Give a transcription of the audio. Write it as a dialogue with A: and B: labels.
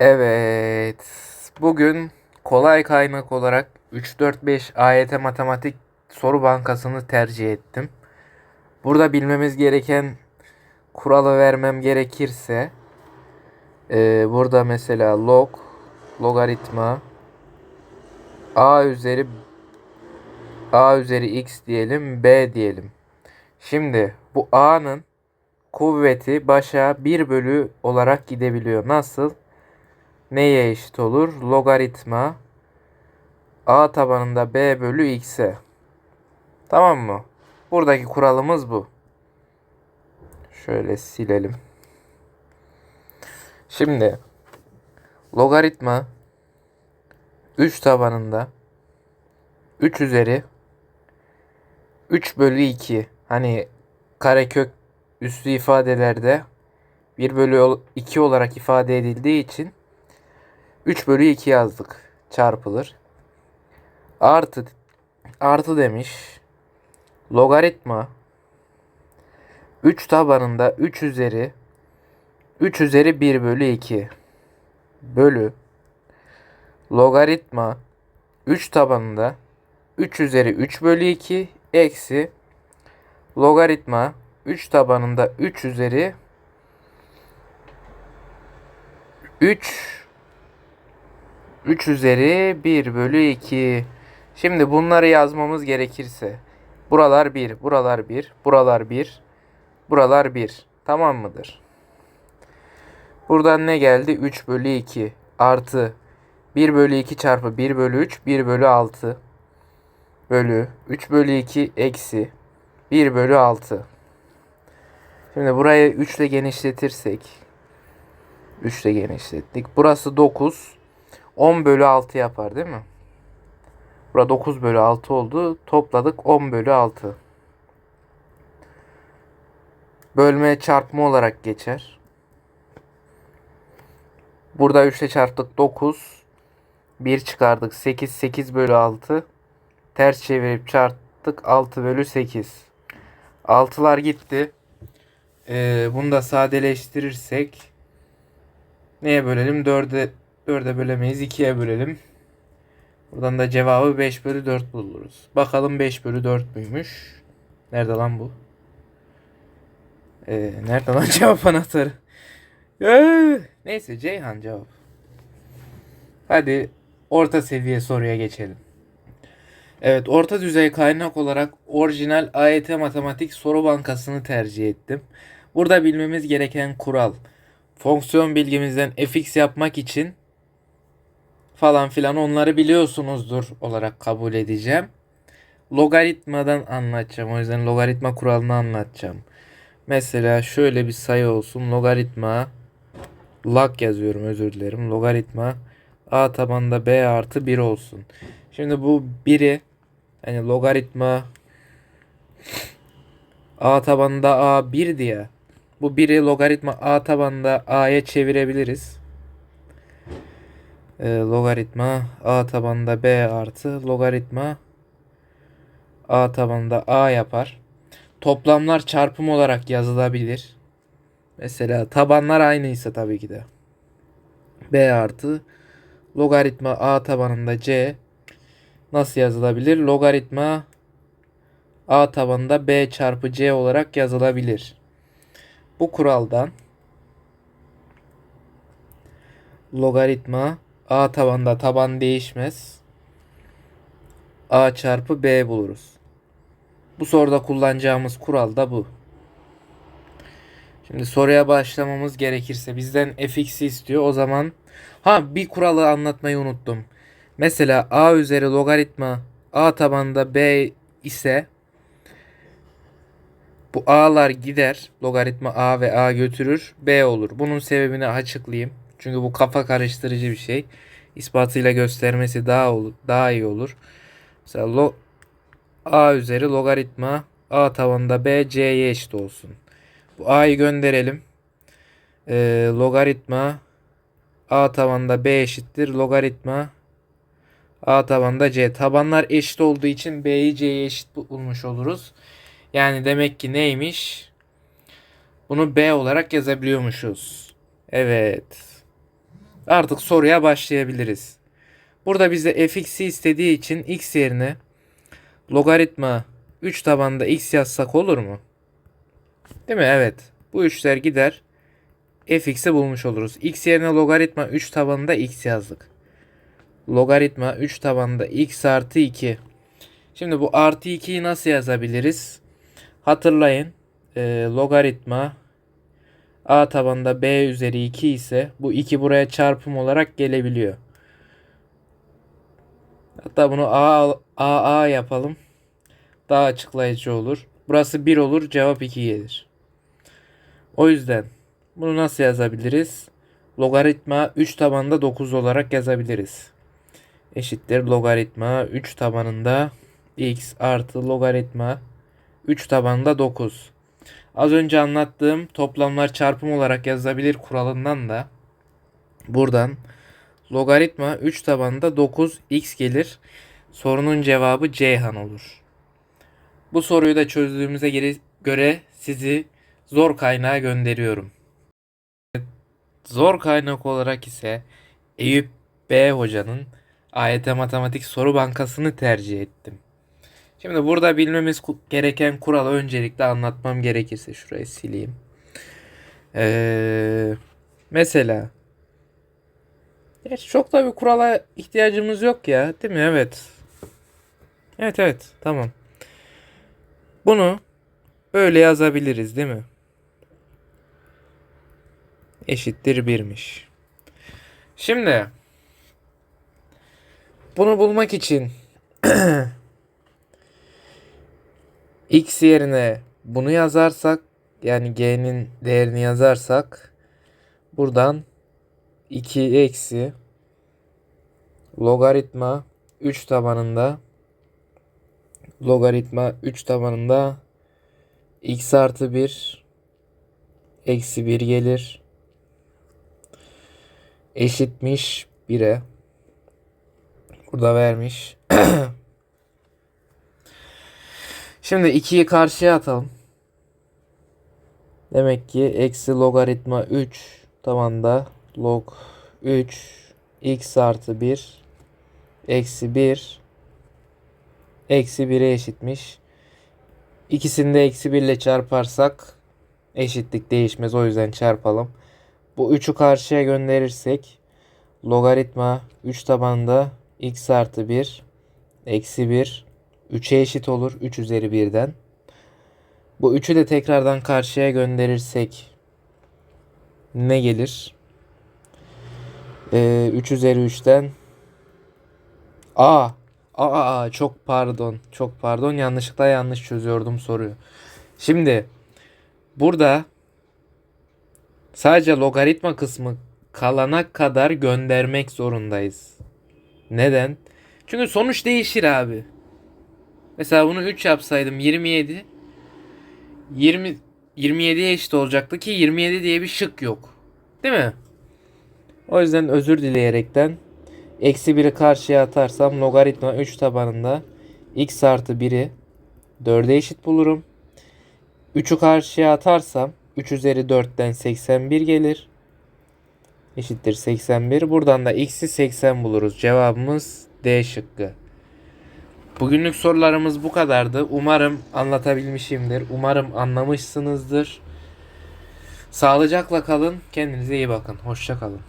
A: Evet. Bugün kolay kaynak olarak 3-4-5 AYT matematik soru bankasını tercih ettim. Burada bilmemiz gereken kuralı vermem gerekirse e, burada mesela log, logaritma a üzeri a üzeri x diyelim b diyelim. Şimdi bu a'nın kuvveti başa 1 bölü olarak gidebiliyor. Nasıl? Neye eşit olur? Logaritma a tabanında b bölü x'e. Tamam mı? Buradaki kuralımız bu. Şöyle silelim. Şimdi logaritma 3 tabanında 3 üzeri 3 bölü 2 hani karekök üslü ifadelerde 1 bölü 2 olarak ifade edildiği için 3 bölü 2 yazdık. Çarpılır. Artı artı demiş. Logaritma 3 tabanında 3 üzeri 3 üzeri 1 bölü 2 bölü logaritma 3 tabanında 3 üzeri 3 bölü 2 eksi logaritma 3 tabanında 3 üzeri 3 3 üzeri 1 bölü 2. Şimdi bunları yazmamız gerekirse. Buralar 1, buralar 1, buralar 1, buralar 1. Tamam mıdır? Buradan ne geldi? 3 bölü 2 artı 1 bölü 2 çarpı 1 bölü 3, 1 bölü 6 bölü 3 bölü 2 eksi 1 bölü 6. Şimdi burayı 3 ile genişletirsek 3 ile genişlettik. Burası 9. 10 bölü 6 yapar değil mi? Burada 9 bölü 6 oldu. Topladık 10 bölü 6. Bölme çarpma olarak geçer. Burada 3 ile çarptık 9. 1 çıkardık 8. 8 bölü 6. Ters çevirip çarptık 6 bölü 8. 6'lar gitti. Ee, bunu da sadeleştirirsek neye bölelim? 4'e 4'e bölemeyiz. 2'ye bölelim. Buradan da cevabı 5 bölü 4 buluruz. Bakalım 5 bölü 4 müymüş? Nerede lan bu? Ee, nerede lan cevap anahtarı? Ee, neyse Ceyhan cevap. Hadi orta seviye soruya geçelim. Evet orta düzey kaynak olarak orijinal AYT matematik soru bankasını tercih ettim. Burada bilmemiz gereken kural. Fonksiyon bilgimizden fx yapmak için falan filan onları biliyorsunuzdur olarak kabul edeceğim. Logaritmadan anlatacağım. O yüzden logaritma kuralını anlatacağım. Mesela şöyle bir sayı olsun. Logaritma log yazıyorum özür dilerim. Logaritma a tabanda b artı 1 olsun. Şimdi bu 1'i hani logaritma a tabanında a 1 diye bu 1'i logaritma a tabanında a'ya çevirebiliriz e, logaritma a tabanında b artı logaritma a tabanında a yapar. Toplamlar çarpım olarak yazılabilir. Mesela tabanlar aynıysa tabii ki de. b artı logaritma a tabanında c nasıl yazılabilir? Logaritma a tabanında b çarpı c olarak yazılabilir. Bu kuraldan logaritma A tabanda taban değişmez. A çarpı B buluruz. Bu soruda kullanacağımız kural da bu. Şimdi soruya başlamamız gerekirse bizden fx'i istiyor. O zaman ha bir kuralı anlatmayı unuttum. Mesela a üzeri logaritma a tabanda b ise bu a'lar gider. Logaritma a ve a götürür. b olur. Bunun sebebini açıklayayım. Çünkü bu kafa karıştırıcı bir şey. İspatıyla göstermesi daha olur, daha iyi olur. Mesela lo, a üzeri logaritma a tabanında b c'ye eşit olsun. Bu a'yı gönderelim. Ee, logaritma a tabanında b eşittir. Logaritma a tabanında c. Tabanlar eşit olduğu için b'yi c'ye eşit bulmuş oluruz. Yani demek ki neymiş? Bunu b olarak yazabiliyormuşuz. Evet. Artık soruya başlayabiliriz. Burada bize fx'i istediği için x yerine logaritma 3 tabanında x yazsak olur mu? Değil mi? Evet. Bu üçler gider. fx'i bulmuş oluruz. x yerine logaritma 3 tabanında x yazdık. Logaritma 3 tabanında x artı 2. Şimdi bu artı 2'yi nasıl yazabiliriz? Hatırlayın. Ee, logaritma a tabanında b üzeri 2 ise bu 2 buraya çarpım olarak gelebiliyor. Hatta bunu a a a yapalım. Daha açıklayıcı olur. Burası 1 olur, cevap 2 gelir. O yüzden bunu nasıl yazabiliriz? Logaritma 3 tabanında 9 olarak yazabiliriz. Eşittir logaritma 3 tabanında x artı logaritma 3 tabanında 9. Az önce anlattığım toplamlar çarpım olarak yazılabilir kuralından da buradan logaritma 3 tabanında 9x gelir. Sorunun cevabı Ceyhan olur. Bu soruyu da çözdüğümüze göre sizi zor kaynağa gönderiyorum. Zor kaynak olarak ise Eyüp B hocanın AYT Matematik Soru Bankası'nı tercih ettim. Şimdi burada bilmemiz gereken kuralı öncelikle anlatmam gerekirse şurayı sileyim. Ee, mesela Gerçi çok da bir kurala ihtiyacımız yok ya, değil mi? Evet. Evet evet, tamam. Bunu böyle yazabiliriz, değil mi? Eşittir birmiş. Şimdi bunu bulmak için x yerine bunu yazarsak yani g'nin değerini yazarsak buradan 2 eksi logaritma 3 tabanında logaritma 3 tabanında x artı 1 eksi 1 gelir. Eşitmiş 1'e burada vermiş Şimdi 2'yi karşıya atalım. Demek ki eksi logaritma 3 tabanda log 3 x artı 1 eksi 1 eksi 1'e eşitmiş. İkisini de eksi 1 ile çarparsak eşitlik değişmez. O yüzden çarpalım. Bu 3'ü karşıya gönderirsek logaritma 3 tabanda x artı 1 eksi 1 3'e eşit olur. 3 üzeri 1'den. Bu 3'ü de tekrardan karşıya gönderirsek ne gelir? Ee, 3 üzeri 3'ten A. Aa, aa, çok pardon. Çok pardon. Yanlışlıkla yanlış çözüyordum soruyu. Şimdi burada sadece logaritma kısmı kalana kadar göndermek zorundayız. Neden? Çünkü sonuç değişir abi. Mesela bunu 3 yapsaydım 27 20 27'ye eşit olacaktı ki 27 diye bir şık yok. Değil mi? O yüzden özür dileyerekten eksi 1'i karşıya atarsam logaritma 3 tabanında x artı 1'i 4'e eşit bulurum. 3'ü karşıya atarsam 3 üzeri 4'ten 81 gelir. Eşittir 81. Buradan da x'i 80 buluruz. Cevabımız D şıkkı. Bugünlük sorularımız bu kadardı. Umarım anlatabilmişimdir. Umarım anlamışsınızdır. Sağlıcakla kalın. Kendinize iyi bakın. Hoşça kalın.